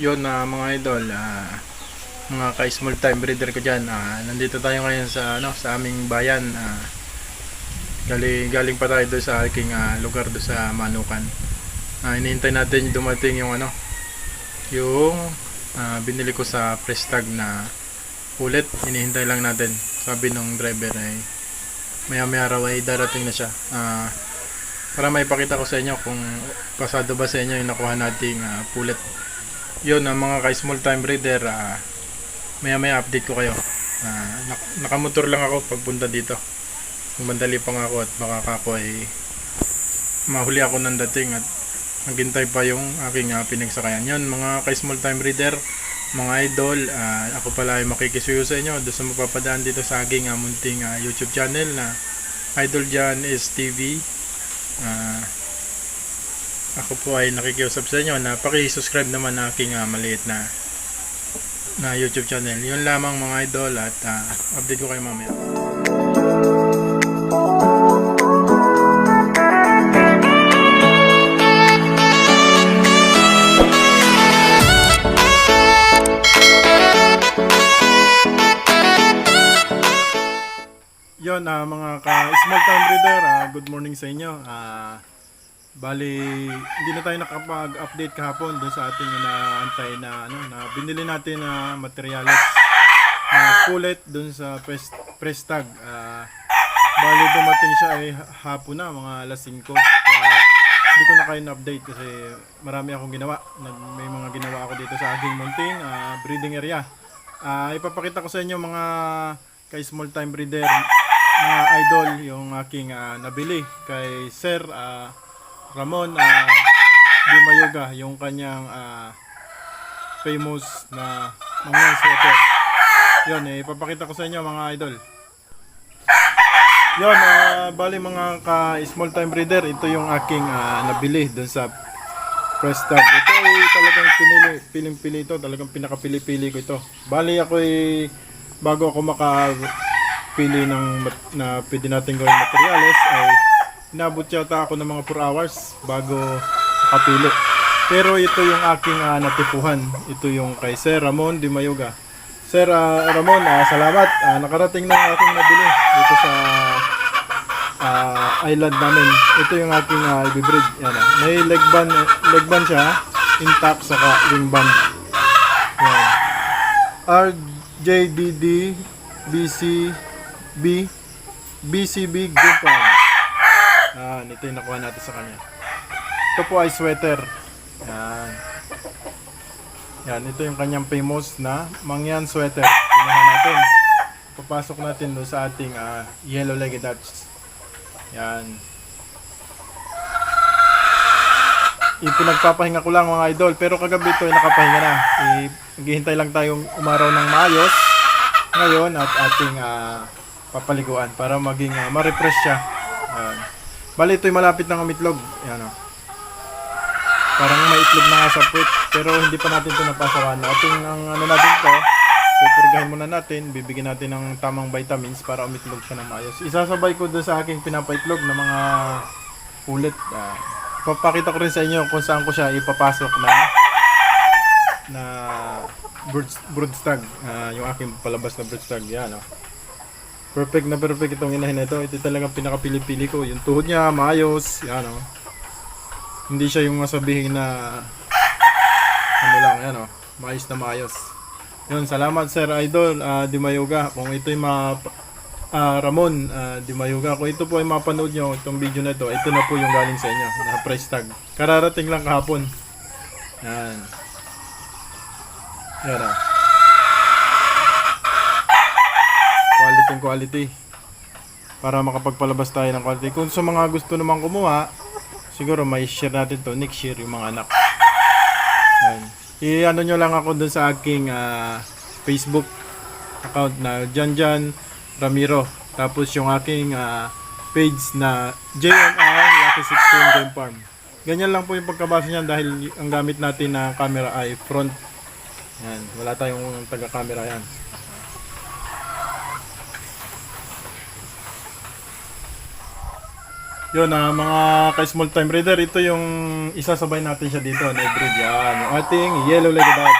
Yun na mga idol, ah, mga ka-small time breeder ko dyan. ah, nandito tayo ngayon sa ano sa aming bayan. ah, galing, galing pa tayo sa aking ah, lugar doon sa Manukan. Ah, inihintay natin dumating yung ano yung ah, binili ko sa press na ulit. Inihintay lang natin. Sabi nung driver ay maya maya raw ay darating na siya. Ah, para may pakita ko sa inyo kung pasado ba sa inyo yung nakuha nating ah, pulit yun ang mga ka-small time breeder ah, maya maya update ko kayo. Ah, nak- nakamotor lang ako pagpunta dito. Mandali pa nga ako at baka ako ay mahuli ako ng dating at maghintay pa yung aking ah, pinagsakayan. Yun mga ka-small time breeder mga idol ah, ako pala ay makikisuyo sa inyo. Doon sa mapapadaan dito sa aking ah, munting ah, youtube channel na Idol Jan is TV Ah, ako po ay nakikiusap sa inyo na paki-subscribe naman na aking ah, maliit na na YouTube channel. Yun lamang mga idol at ah, update ko kayo mamaya. Yon ah, mga ka small town breeder, ah, good morning sa inyo. Ah, bali hindi na tayo nakapag-update kahapon doon sa ating inaantay na ano na binili natin na materyales na kulit doon sa press, press tag. Ah, bali dumating siya ay hapon na mga alas 5. Kaya hindi ko na kayo na-update kasi marami akong ginawa. Nag, may mga ginawa ako dito sa aking munting ah, breeding area. Ah, ipapakita ko sa inyo mga kay small time breeder mga idol yung aking ah, nabili kay Sir ah, Ramon uh, Dimayoga yung kanyang ah, famous na mga sweater. Yun, eh, ipapakita ko sa inyo mga idol. Yun, ah, bali mga ka small time breeder, ito yung aking ah, nabili dun sa press tag. Ito ay talagang pinili, piling-pili ito, talagang pinakapili-pili ko ito. Bali ako ay bago ako makapili ng na pwede natin gawing materials ay inabot yata ako ng mga 4 hours bago makapili. Pero ito yung aking ah, natipuhan. Ito yung kay Sir Ramon Di Mayuga. Sir ah, Ramon, ah, salamat. Ah, nakarating na yung aking nabili dito sa ah, island namin. Ito yung aking uh, ibibreed. Yan, ah. May leg band, leg band siya, intact, saka wing band. Yan. RJDD BCB BCB Gupang. Ah, ito yung nakuha natin sa kanya. Ito po ay sweater. Yan. Yan, ito yung kanyang famous na mangyan sweater. Kinuha natin. Papasok natin doon sa ating ah, yellow-legged Dutch. Yan. Ipinagpapahinga ko lang mga idol, pero kagabi ito ay nakapahinga na. Naghihintay lang tayong umaraw ng maayos ngayon at ating ah, papaliguan para maging ah, ma-refresh siya. Yan. Bali ito'y malapit ng umitlog. Yan o. Parang may itlog na nga sa puwit, pero hindi pa natin ito napasawan. Ating ang ano natin to, pupurgahin muna natin, bibigyan natin ng tamang vitamins para umitlog siya ng maayos. Isasabay ko doon sa aking pinapaitlog ng mga ulit. Ah, papakita ko rin sa inyo kung saan ko siya ipapasok na na bird, broodstag. Ah, yung aking palabas na broodstag. Yan, oh. Perfect na perfect itong inahin na ito. Ito talagang pinakapili-pili ko. Yung tuhod niya, maayos. Yan, oh. Hindi siya yung masabihin na ano lang, yan, oh. Maayos na maayos. Yun, salamat Sir Idol ah, Dimayoga. Kung ito'y ma ah, Ramon ah, Dimayoga, kung ito po ay mapanood nyo, itong video na ito, ito na po yung galing sa inyo, na price tag. Kararating lang kahapon. Yan. Yan ah. Quality quality. Para makapagpalabas tayo ng quality. Kung sa mga gusto naman kumuha, siguro may share natin to next year yung mga anak. Yan. I-ano nyo lang ako dun sa aking ah, Facebook account na Janjan Ramiro. Tapos yung aking ah, page na JNR Lucky 16 Game Farm. Ganyan lang po yung pagkabasa niyan dahil ang gamit natin na camera ay front. Yan, wala tayong taga-camera yan. Yun na mga ka-small time breeder, ito yung isasabay natin siya dito na breed yan. Yung ating yellow legged dog.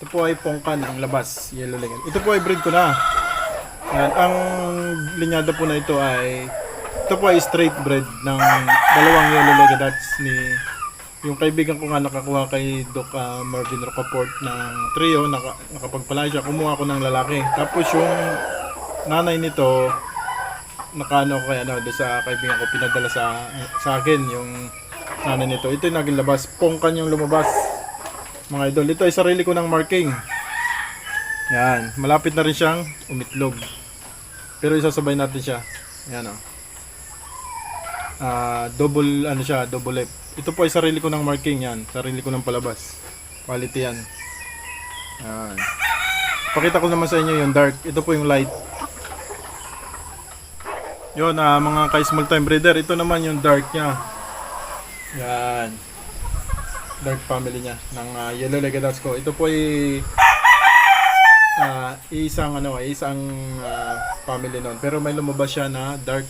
Ito po ay pongkan ang labas, yellow legged. Ito po ay breed ko na. Yan, ang linyada po na ito ay ito po ay straight bred ng dalawang yellow legged dots ni yung kaibigan ko nga nakakuha kay Doc ah, Marvin Rocaport ng trio, naka, nakapagpala siya, kumuha ko ng lalaki. Tapos yung nanay nito, nakaano ko kaya ano, doon sa kaibigan ko pinadala sa sa akin yung nanay nito. Ito yung naging labas. Pongkan yung lumabas. Mga idol. Ito ay sarili ko ng marking. Yan. Malapit na rin siyang umitlog. Pero isasabay natin siya. Yan o. Ah, double ano siya, double lip. Ito po ay sarili ko ng marking yan. Sarili ko ng palabas. Quality yan. Yan. Pakita ko naman sa inyo yung dark. Ito po yung light. Yun, ah, mga ka-small time breeder, ito naman yung dark niya. Yan. Dark family niya ng ah, yellow legged ko. Ito po ay ah, isang ano, isang ah, family noon. Pero may lumabas siya na dark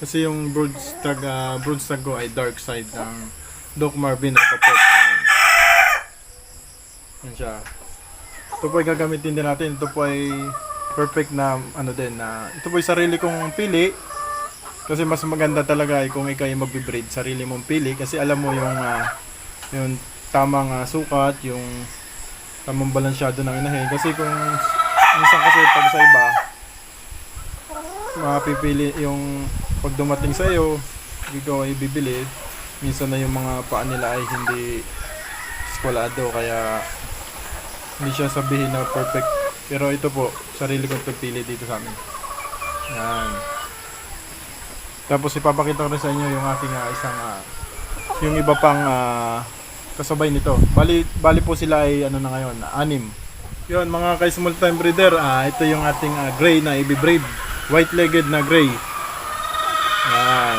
kasi yung broodstag uh, broodstag ko ay dark side ng Doc Marvin at Kapot. Yan siya. Ito po ay gagamitin din natin. Ito po ay perfect na ano din na ito po ay sarili kong pili. Kasi mas maganda talaga ay kung ikaw ay magbe-breed sarili mong pili. Kasi alam mo yung ah, yung tamang ah, sukat yung tamang balansyado ng inahin. Kasi kung minsan kasi pag sa iba mapipili yung pag dumating sa iyo ikaw ay bibili. Minsan na yung mga paa nila ay hindi skwalado kaya hindi siya sabihin na perfect pero ito po sarili kong pagpili dito sa amin. Yan. Tapos ipapakita ko rin sa inyo yung aking ah, isang ah, yung iba pang ah, kasabay nito. Bali, bali po sila ay ano na ngayon anim. Yun mga ka-small time breeder ah, ito yung ating ah, gray na ibibreed white legged na gray. Yan.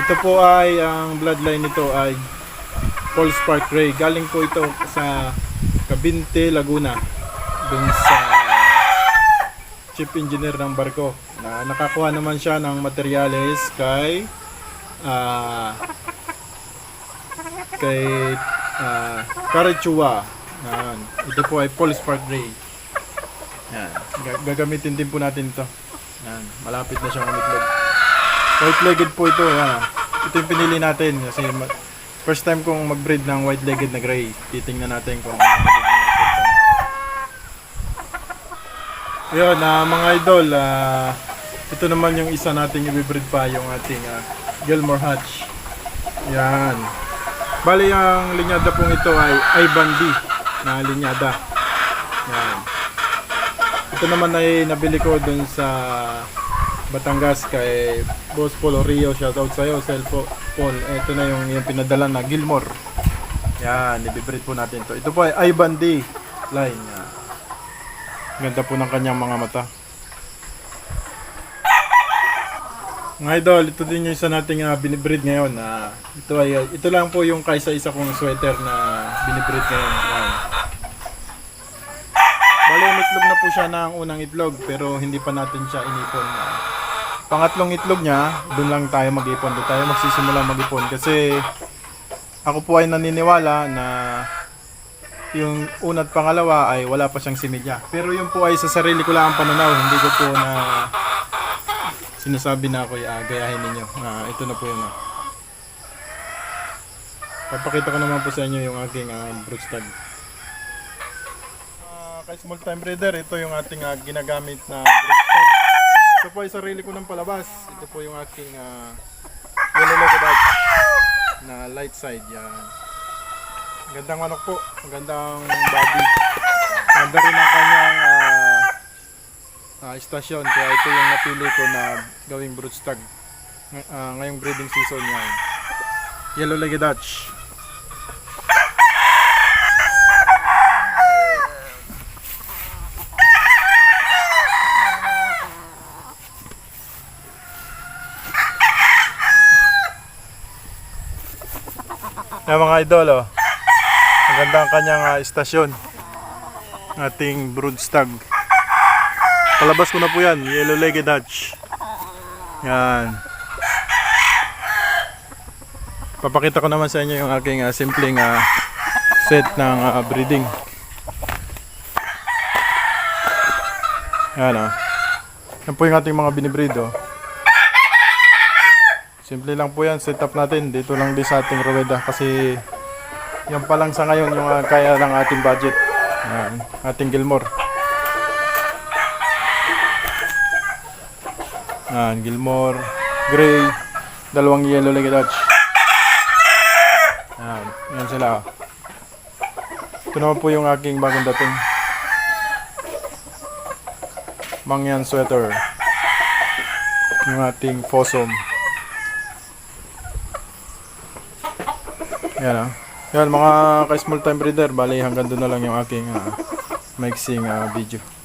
Ito po ay ang bloodline nito ay Paul Spark Gray. Galing po ito sa Cabinte, Laguna dun sa chief engineer ng barko na nakakuha naman siya ng materyales kay ah kay uh, Karachua yan. ito po ay Paul Spark Gray yan. Ga- gagamitin din po natin ito yan. malapit na siyang umitlog white legged po ito yan. ito yung pinili natin kasi first time kong mag-breed ng white legged na gray titingnan natin kung ano Yun, ah, mga idol, ah, ito naman yung isa nating ibibreed pa, yung ating ah, Gilmore Hatch. Yan. Bali, ang linyada pong ito ay Ivan D na linyada. Yan. Ito naman ay nabili ko dun sa Batangas kay Boss Paul Rio. Shoutout sa'yo, Sel Paul. Ito na yung, yung pinadala na Gilmore. Yan, ibibreed po natin to. Ito po ay Ivan D line. Yan. Ganda po ng kanyang mga mata. Mga idol, ito din yung isa nating uh, binibreed ngayon. na ito, ay, uh, ito lang po yung kaysa-isa kong sweater na binibreed ngayon. Yan. Bali, umitlog na po siya ng unang itlog pero hindi pa natin siya inipon. Pangatlong itlog niya, doon lang tayo mag-ipon. Doon tayo magsisimula mag-ipon kasi ako po ay naniniwala na yung una at pangalawa ay wala pa siyang similya. Pero yun po ay sa sarili ko lang ang pananaw. Hindi ko po na sinasabi na ako uh, gayahin ninyo. Ah, ito na po yun. ah. Papakita ko naman po sa inyo yung aking uh, broodstag. Uh, kay small time breeder, ito yung ating ah, ginagamit na broodstag. Ito po ay sarili ko ng palabas. Ito po yung aking uh, yellow out na light side. Yan. Gandang manok po. Magandang body. Ganda rin ang kanyang ah, ah, istasyon. Kaya ito yung napili ko na gawing broodstag. Ng- ah, ngayong breeding season niya. Yellow legged Dutch. Yan mga idol oh. Maganda ang kanyang ah, istasyon. Ating broodstag. Palabas ko na po yan. Yellow legged Dutch. Yan. papakita ko naman sa inyo yung aking ah, simpleng ah, set ng ah, breeding. Yan ah. Yan po yung ating mga binibreed oh. Simple lang po yan, setup natin dito lang din sa ating Rueda kasi yan pa lang sa ngayon yung ah, kaya ng ating budget. Yan, ating Gilmore. Yan, Gilmore, Gray, dalawang yellow legged Dutch. Yan, yan sila. oh. Ito naman po yung aking bagong dating. Mangyan sweater. Yung ating fossum. Yan ah. Yan mga ka-small time breeder, bali hanggang doon na lang yung aking uh, mixing ah, video.